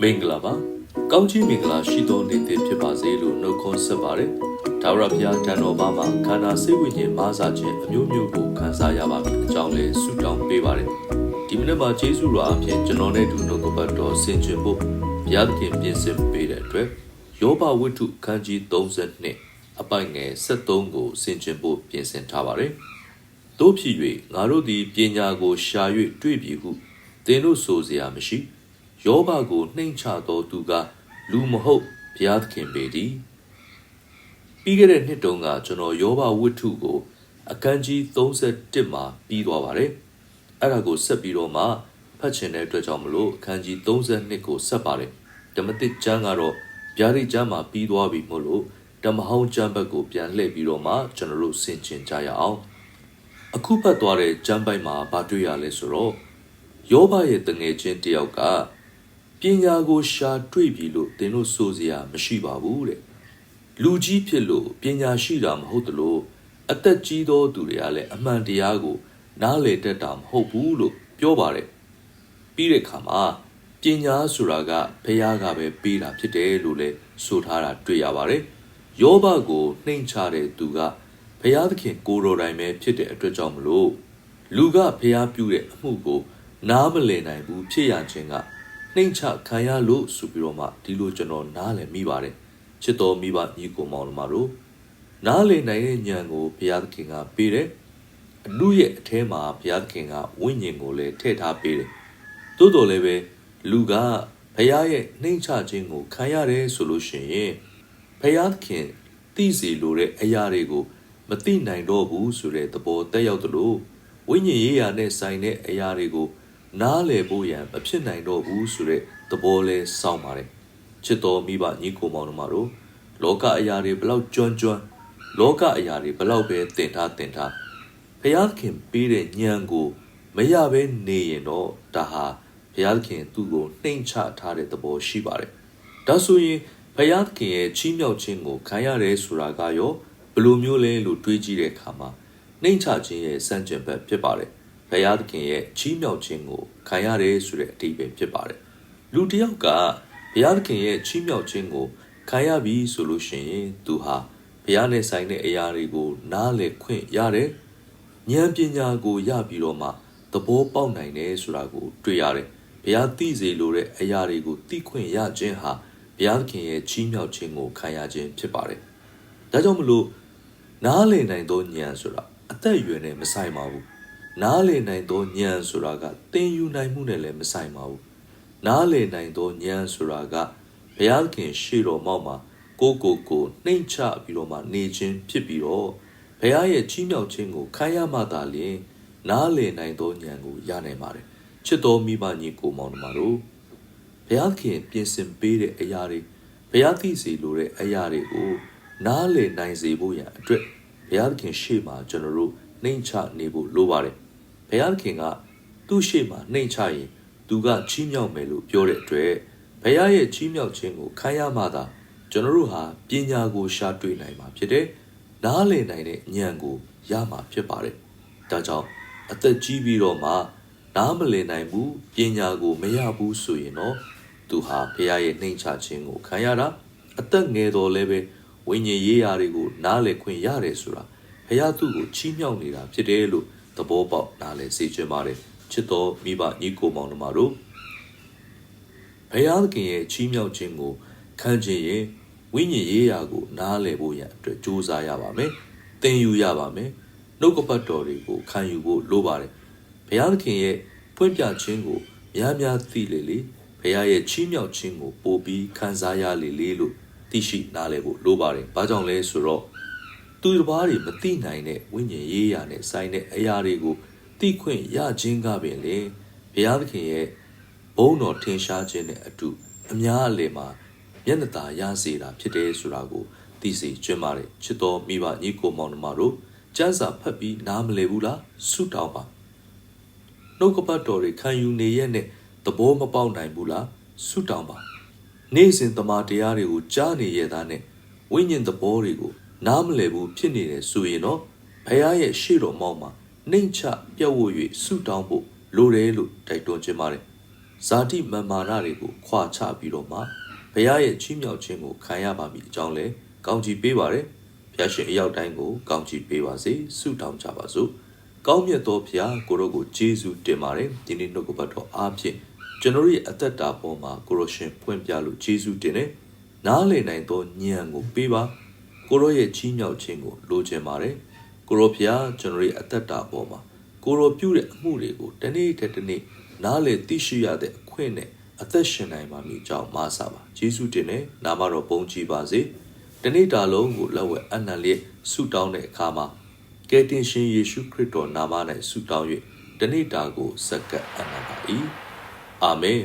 မင်္ဂလာပါကောင်းချီးမင်္ဂလာရှိသောနေ့တစ်ဖြစ်ပါစေလို့နှုတ်ခွန်းဆက်ပါတယ်ဒါဝရဘုရားတန်တော်ဘာမှာခန္ဓာစိတ်ဝိညာဉ်မာစာခြင်းအမျိုးမျိုးကိုခံစားရပါမယ်အကြောင်းလေးဆုတောင်းပေးပါတယ်ဒီမနေ့မှာယေရှုတော်အဖြစ်ကျွန်တော်နဲ့တူနှုတ်ကပတ်တော်ဆင်ခြင်ဖို့ဘုရားသခင်ပြင်ဆင်ပေးတဲ့အတွက်ယောဘဝိတ္ထုခန်းကြီး32အပိုင်ငယ်73ကိုဆင်ခြင်ဖို့ပြင်ဆင်ထားပါတယ်တို့ဖြစ်၍ငါတို့သည်ပညာကိုရှာ၍တွေ့ပြီဟုသင်တို့ဆိုเสียမရှိ ယောဘကိုနှိမ်ချသောသူကလူမဟုတ်ဘုရားသခင်ပေသည်ပြီးခဲ့တဲ့နှစ်တုန်းကကျွန်တော်ယောဘဝိတ္ထုကိုအခန်းကြီး31မှာပြီးသွားပါတယ်အဲ့ဒါကိုဆက်ပြီးတော့မှဖတ်ချင်တဲ့အတွက်ကြောင့်မလို့အခန်းကြီး32ကိုဆက်ပါတယ်ဓမ္မတိကျမ်းကတော့ဗျာဒိတ်ကျမ်းမှာပြီးသွားပြီမို့လို့ဓမ္မဟောင်းကျမ်းဘက်ကိုပြန်လှည့်ပြီးတော့မှကျွန်တော်တို့ဆင်ခြင်ကြရအောင်အခုဖတ်သွားတဲ့ကျမ်းပိုက်မှာဗာတွေ့ရလဲဆိုတော့ယောဘရဲ့တငယ်ချင်းတယောက်က ပညာကိုရှာတွေ့ပြီလို့သင်တို့ဆိုစရာမရှိပါဘူးတဲ့လူကြီးဖြစ်လို့ပညာရှိတာမဟုတ်တလို့အသက်ကြီးသောသူတွေကလည်းအမှန်တရားကို နားလည်တတ်တာမဟုတ်ဘူးလို့ပြောပါတယ်ပြီးတဲ့အခါမှာပညာဆိုတာကဘုရားကပဲပေးတာဖြစ်တယ်လို့လည်းဆိုထားတာတွေ့ရပါတယ်ယောဘကိုနှိမ်ချတဲ့သူကဖျားသခင်ကိုတော်တိုင်ပဲဖြစ်တဲ့အတွက်ကြောင့်မလို့လူကဖျားပြုတဲ့အမှုကို နားမလည်နိုင်ဘူးဖြစ်ရခြင်းက နှိမ်ချခံရလို့ဆိုပြီးတော့မှဒီလိုကျွန်တော်နားလည်မိပါတယ်ချစ်တော်မိဘညီကိုမောင်တို့မတို့နားလည်နိုင်တဲ့ဉာဏ်ကိုဘုရားသခင်ကပေးတယ်အလူရဲ့အထဲမှာဘုရားသခင်ကဝိညာဉ်ကိုလည်းထည့်ထားပေးတယ်သို့တော်လည်းပဲလူကဘုရားရဲ့နှိမ်ချခြင်းကိုခံရတယ်ဆိုလို့ရှိရင်ဘုရားသခင်သိစီလိုတဲ့အရာတွေကိုမသိနိုင်တော့ဘူးဆိုတဲ့သဘောတက်ရောက်သလိုဝိညာဉ်ရေးရာနဲ့ဆိုင်တဲ့အရာတွေကို နားလည်ဖို့ရန်မဖြစ်နိုင်တော့ဘူးဆိုတဲ့သဘောလဲစောင့်ပါတယ်ချစ်တော်မိဘညီကိုမောင်တို့မတို့လောကအရာတွေဘလောက်ကျွမ်းကျွမ်းလောကအရာတွေဘလောက်ပဲတင်ထားတင်ထားဘုရားခင်ပေးတဲ့ဉာဏ်ကိုမရဘဲနေရင်တော့ဒါဟာဘုရားခင်သူ့ကိုနှိမ်ချထားတဲ့သဘောရှိပါတယ်ဒါဆိုရင်ဘုရားခင်ရဲ့ချီးမြှောက်ခြင်းကိုခံရတယ်ဆိုတာကရောဘယ်လိုမျိုးလဲလို့တွေးကြည့်တဲ့အခါမှာနှိမ်ချခြင်းရဲ့စံကျင်ဘက်ဖြစ်ပါတယ် ဘုရားသခင်ရဲ့ချီးမြှောက်ခြင်းကိုခံရတယ်ဆိုတဲ့အတိတ်ပဲဖြစ်ပါတယ်လူတစ်ယောက်ကဘုရားသခင်ရဲ့ချီးမြှောက်ခြင်းကိုခံရပြီဆိုလို့ရှိရင်သူဟာဘုရားနဲ့ဆိုင်တဲ့အရာတွေကိုနားလည်ခွင့်ရတယ်ဉာဏ်ပညာကိုရပြီးတော့မှသဘောပေါက်နိုင်တယ်ဆိုတာကိုတွေ့ရတယ်ဘုရားသိစေလိုတဲ့အရာတွေကိုသိခွင့်ရခြင်းဟာဘုရားသခင်ရဲ့ချီးမြှောက်ခြင်းကိုခံရခြင်းဖြစ်ပါတယ်ဒါကြောင့်မလို့နားလည်နိုင်သောဉာဏ်ဆိုတာအသက်အရွယ်နဲ့မဆိုင်ပါဘူး နားလည်နိုင်သောဉာဏ်ဆိုတာကသင်ယူနိုင်မှုနဲ့လည်းမဆိုင်ပါဘူးနားလည်နိုင်သောဉာဏ်ဆိုတာကဘုရားခင်ရှေ့တော်မောက်မှာကိုကိုကိုနှိမ့်ချပြီးတော့မှနေခြင်းဖြစ်ပြီးတော့ဘုရားရဲ့ချီးမြှောက်ခြင်းကိုခံရမှသာလျှင်နားလည်နိုင်သောဉာဏ်ကိုရနိုင်ပါတယ်ချစ်တော်မိဘညီကိုမောင်တို့တို့ဘုရားခင်ပြင်ဆင်ပေးတဲ့အရာတွေဘုရားသိစေလိုတဲ့အရာတွေကိုနားလည်နိုင်စေဖို့ရန်အတွက်ဘုရားခင်ရှေ့မှာကျွန်တော်တို့နှိမ့်ချနေဖို့လိုပါတယ် ဘုရားခင်ကသူ့ရှေ့မှာနှိမ့်ချရင်သူကချီးမြှောက်မယ်လို့ပြောတဲ့အတွက်ဘုရားရဲ့ချီးမြှောက်ခြင်းကိုခံရမှသာကျွန်တော်တို့ဟာပညာကိုရှာတွေ့နိုင်မှာဖြစ်တယ်။နားလည်နိုင်တဲ့ဉာဏ်ကိုရမှာဖြစ်ပါတယ်။ဒါကြောင့်အသက်ကြီးပြီးတော့မှနားမလည်နိုင်ဘူးပညာကိုမရဘူးဆိုရင်တော့သူဟာဘုရားရဲ့နှိမ်ချခြင်းကိုခံရတာအသက်ငယ်တော်လည်းပဲဝိညာဉ်ရေးရာတွေကိုနားလည်ခွင့်ရတယ်ဆိုတာဘုရားသူ့ကိုချီးမြှောက်နေတာဖြစ်တယ်လို့ သဘောပေါက်နားလည်စေချင်ပါတယ်ချစ်တော်မိဘညီကိုမောင်တို့တို့ဘုရားသခင်ရဲ့ချီးမြှောက်ခြင်းကိုခံခြင်းရင်ဝိညာဉ်ရေးရာကို နားလည်ဖို့ရန်အတွက်ကြိုးစားရပါမယ်သင်ယူရပါမယ်နှုတ်ကပတ်တော်တွေကိုခံယူဖို့လိုပါတယ်ဘုရားသခင်ရဲ့ဖွင့်ပြခြင်းကိုများများသိလေလေဘုရားရဲ့ချီးမြှောက်ခြင်းကိုပို့ပြီးခံစားရလေလေလို့သိရှိနားလည်ဖို့လိုပါတယ်။ဘာကြောင့်လဲဆိုတော့ သူတစ်ပါးတွေမသိနိုင်တဲ့ဝိညာဉ်ရေးရာနဲ့ဆိုင်တဲ့အရာတွေကိုသိခွင့်ရခြင်းကပင်လေဘုရားသခင်ရဲ့ဘုန်းတော်ထင်ရှားခြင်းနဲ့အတူအများအလယ်မှာမျက်နှာသာရစေတာဖြစ်တယ်ဆိုတာကိုသိစေချင်ပါတယ်ချစ်တော်မိဘညီကိုမောင်နှမတို့ကျမ်းစာဖတ်ပြီးနားမလည်ဘူးလားဆုတောင်းပါနှုတ်ကပတ်တော်တွေခံယူနေရဲ့နဲ့သဘောမပေါက်နိုင်ဘူးလားဆုတောင်းပါနေ့စဉ်တမန်တရားတွေကိုကြားနေရတာနဲ့ဝိညာဉ်သဘောတွေကို နားမလည်ဘူးဖြစ်နေတယ်ဆိုရင်တော့ဘုရားရဲ့ရှေ့တော်မောက်မှာနှိမ်ချပြတ်ဝ၍ဆုတောင်းဖို့လိုတယ်လို့တိုက်တွန်းခြင်းပါတယ်ဇာတိမန်မာနတွေကိုခွာချပြီးတော့မှဘုရားရဲ့ချီးမြှောက်ခြင်းကိုခံရပါမည်အကြောင်းလဲကောင်းချီးပေးပါရယ်ဘုရားရှင်အရောက်တိုင်းကိုကောင်းချီးပေးပါစေဆုတောင်းကြပါစို့ကောင်းမြတ်သောဘုရားကိုရောကိုယေရှုတင်ပါတယ်ဒီနေ့နှုတ်ကပတ်တော်အားဖြင့်ကျွန်တော်ရဲ့အသက်တာပေါ်မှာကိုရောရှင်ဖွင့်ပြလို့ယေရှုတင်တယ်နားလည်နိုင်သောဉာဏ်ကိုပေးပါ ကိုရောရဲ့ချီးမြှောက်ခြင်းကိုလိုချင်ပါတယ်ကိုရောဘုရားကျွန်တော်ရဲ့အသက်တာပေါ်မှာကိုရောပြုတဲ့အမှုတွေကိုတနေ့တစ်တစ်နေ့နားလည်သိရှိရတဲ့အခွင့်နဲ့အသက်ရှင်နိုင်ပါမည်အကြောင်းမာစာပါယေရှုတင်တယ်နာမတော်ပုံကြည်ပါစေတနေ့တာလုံးကိုလက်ဝဲအနံလျက်ဆုတောင်းတဲ့အခါမှာကယ်တင်ရှင်ယေရှုခရစ်တော်နာမ၌ဆုတောင်း၍တနေ့တာကိုစက္ကပ်အနံပါ၏အာမင်